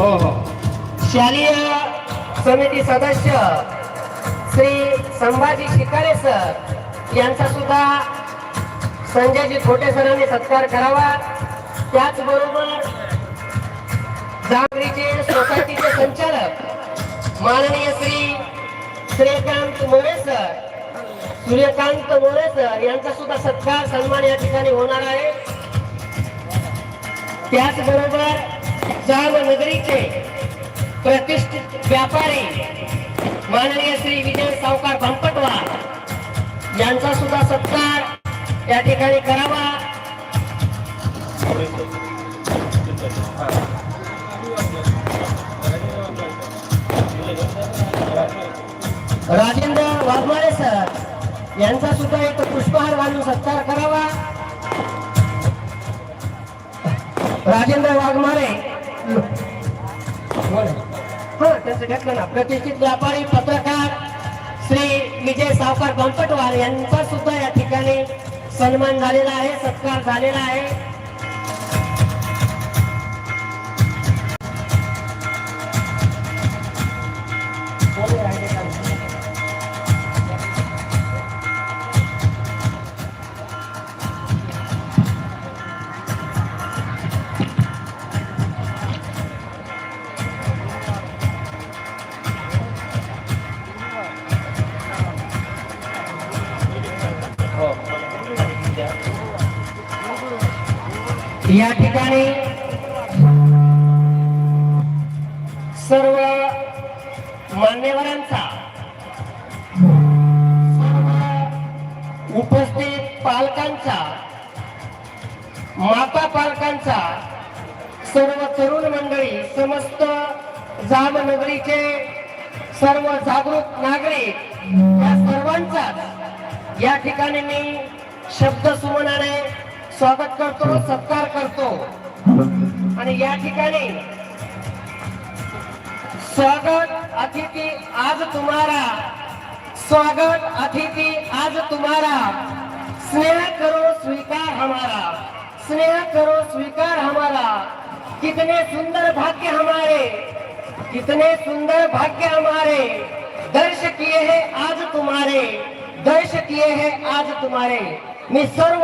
हो हो. शालेय समिती सदस्य श्री संभाजी शिकारे सर यांचा सुद्धा संजयजी खोटे सरांनी सत्कार करावा. त्याचबरोबर दागरीचे सोसायटीचे संचालक माननीय श्री श्रीकांत मोरे सर सूर्यकांत मोरे सर यांचा सुद्धा सत्कार सन्मान या ठिकाणी होणार आहे. त्याचबरोबर सर्व नगरीचे प्रतिष्ठित व्यापारी माननीय श्री विजय सावकार भंपटवार यांचा सुद्धा सत्कार या ठिकाणी करावा. राजेंद्र वाघमारे सर यांचा सुद्धा एक पुष्पहार घालून सत्कार करावा. राजेंद्र वाघमारे हो, हा त्याचं ना. प्रतिष्ठित व्यापारी पत्रकार श्री विजय सावकार बंपटवार यांचा सुद्धा या ठिकाणी सन्मान झालेला आहे सत्कार झालेला आहे. या ठिकाणी सर्व मान्यवरांचा उपस्थित पालकांचा माता पालकांचा सर्व तरुण मंडळी समस्त जामनगरीचे सर्व जागरूक नागरिक या सर्वांचाच या ठिकाणी मी शब्द सुमनाने स्वागत करतो सत्कार करतो. आणि या ठिकाणी स्वागत अतिथि आज तुम्हारा स्वागत अतिथि आज तुम्हारा स्नेह करो स्वीकार हमारा. स्नेह करो स्वीकार हमारा. कितने सुंदर भाग्य हमारे कितने सुंदर भाग्य हमारे. दर्श किए हैं आज तुम्हारे दर्श किए हैं आज तुम्हारे. मी सर्व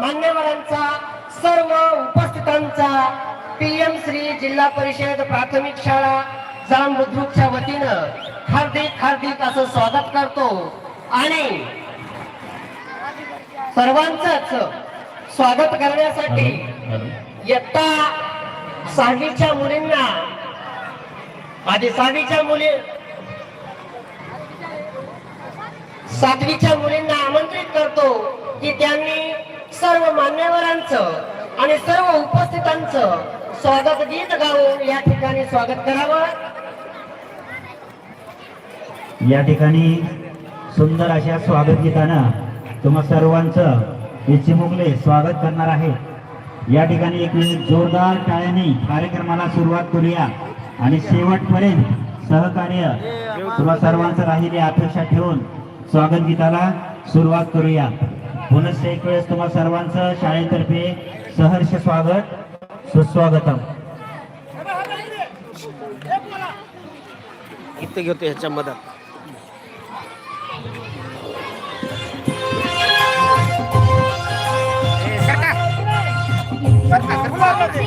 मान्यवरांचा सर्व उपस्थितांचा पीएम श्री जिल्हा परिषद प्राथमिक शाळा जाम बुद्रुकच्या वतीनं हार्दिक हार्दिक असं स्वागत करतो. आणि सर्वांचंच स्वागत करण्यासाठी इयत्ता सहावीच्या मुलींना आधी सहावीच्या मुली सातवीच्या मुलींना आमंत्रित करतो. की त्यांनी सर्व मान्यवरांचं आणि सर्व उपस्थितांचं स्वागत गीत गाऊन या ठिकाणी स्वागत करावं. या ठिकाणी सुंदर अशा स्वागत गीतानं तुम्हा सर्वांचं इच्छिमुगले स्वागत करणार आहे. या ठिकाणी एक जोरदार टाळ्याने कार्यक्रमाला सुरुवात करूया आणि शेवटपर्यंत सहकार्य तुम्हा सर्वांचं राहिली अपेक्षा ठेवून स्वागत गीताला सुरुवात करूया. पुनश्च एक वेळेस तुम्हा सर्वांचं शाळेतर्फे सहर्ष स्वागत सुस्वागतम. इथे घेतो ह्याच्या मदत इतिहासाचे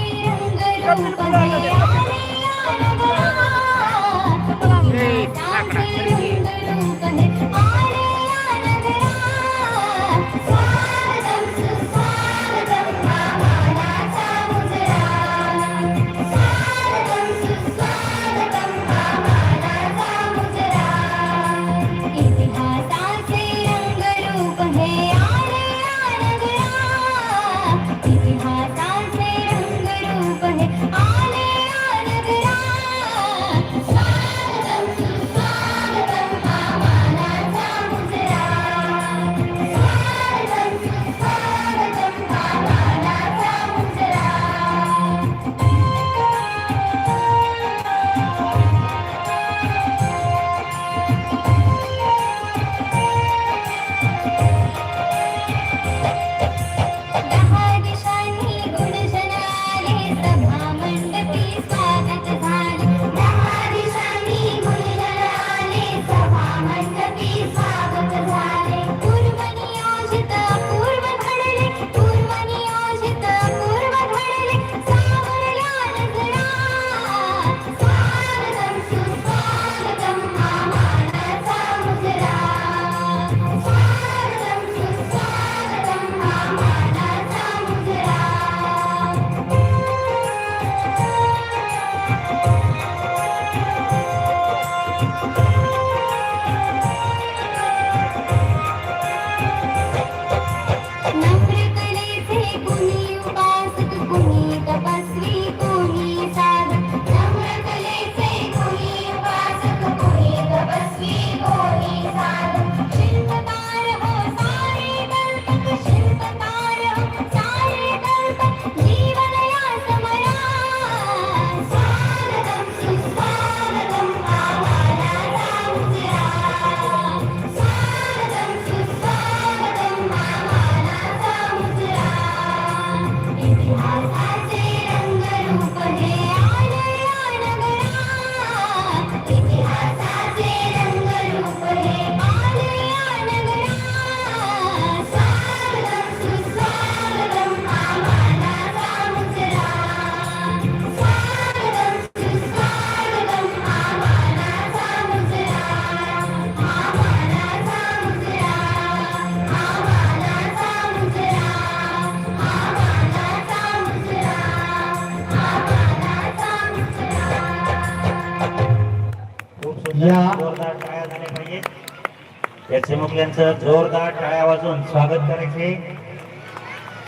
यांचं जोरदार टाळ्या वाजून स्वागत करायचे.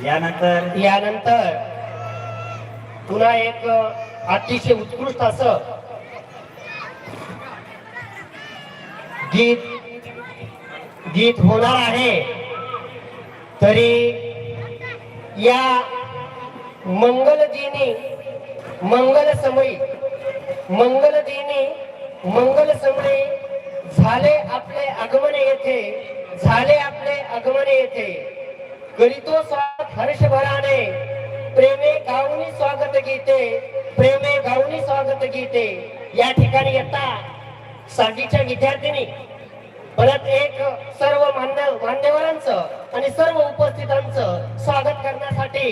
यानंतर यानंतर पुन्हा एक अतिशय उत्कृष्ट असं गीत गीत होणार आहे. तरी या मंगलजीने मंगल समयी मंगलजीने मंगल समयी झाले आपले आगमन येथे झाले आपले आगमन येथे. करीतो स्वागत हर्षभराने. प्रेमे गाऊनी स्वागत गीते प्रेमे गाऊनी स्वागत गीते. या ठिकाणी येता साठीच्या विद्यार्थिनी परत एक सर्व मान्य मान्यवरांचं आणि सर्व उपस्थितांचं स्वागत करण्यासाठी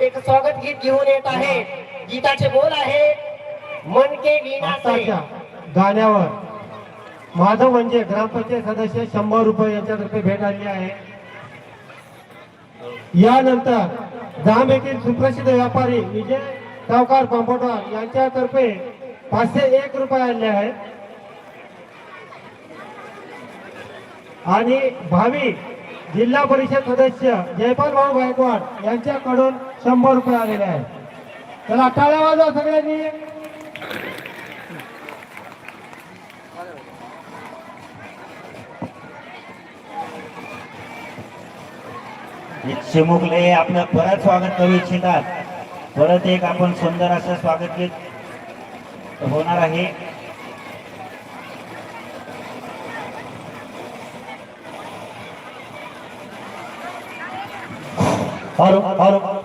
एक स्वागत गीत घेऊन येत आहे. गीताचे बोल आहे मन के विनाचे गाण्यावर. माधव म्हणजे ग्रामपंचायत सदस्य शंभर रुपये यांच्यातर्फे भेट आली आहे. यानंतर जाम येथील सुप्रसिद्ध व्यापारी विजय सावकार पांपोटवार यांच्यातर्फे पाचशे एक रुपये आणले आहेत. आणि भावी जिल्हा परिषद सदस्य जयपाल भाऊ गायकवाड यांच्याकडून शंभर रुपये आलेले आहेत. त्याला टाळ्या वाजवा सगळ्यांनी. चिमुकले आपलं परत स्वागत करू इच्छितात. परत एक आपण सुंदर असं स्वागत गीत होणार आहे. Hello hello.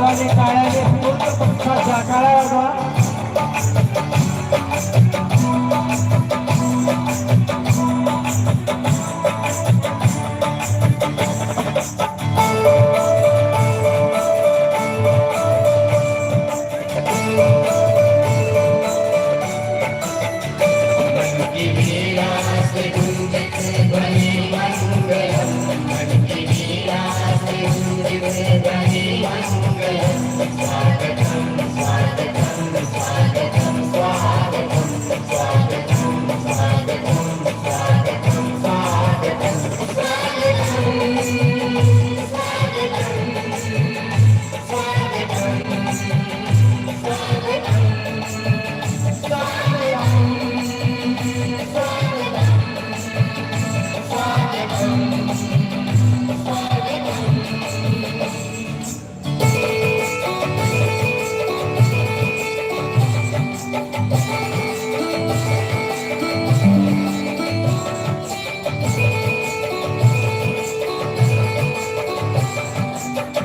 जरा सर्वांनी टाळ्याने पूर्ण पक्षाच्या टाळ्या वाजवा करते हैं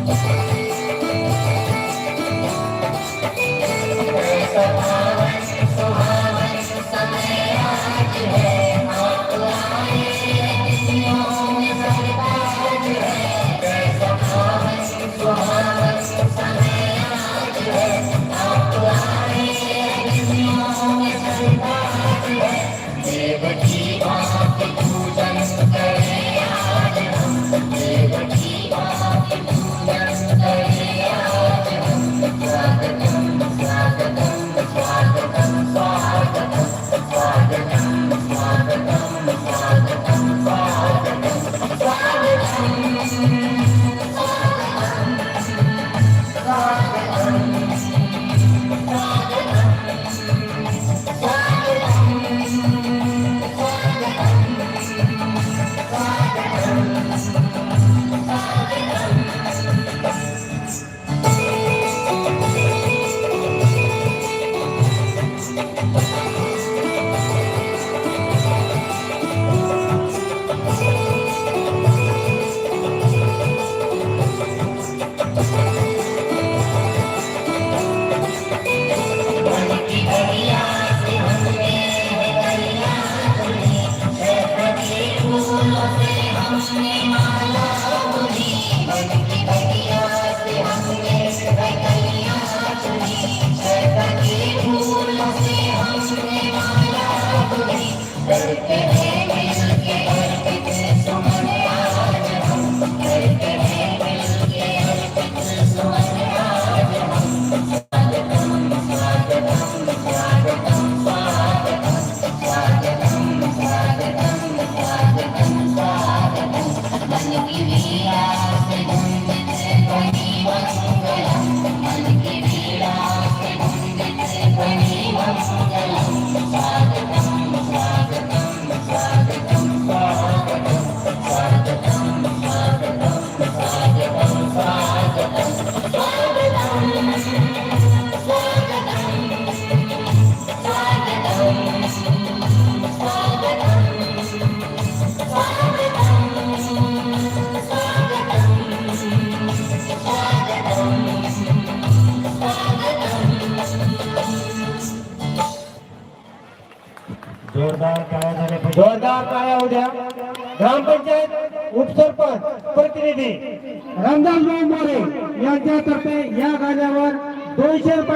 Thank. सरपंच प्रतिनिधी रामदास भाऊ मोरे यांच्यातर्फे या गाड्यावर दोनशे रुपये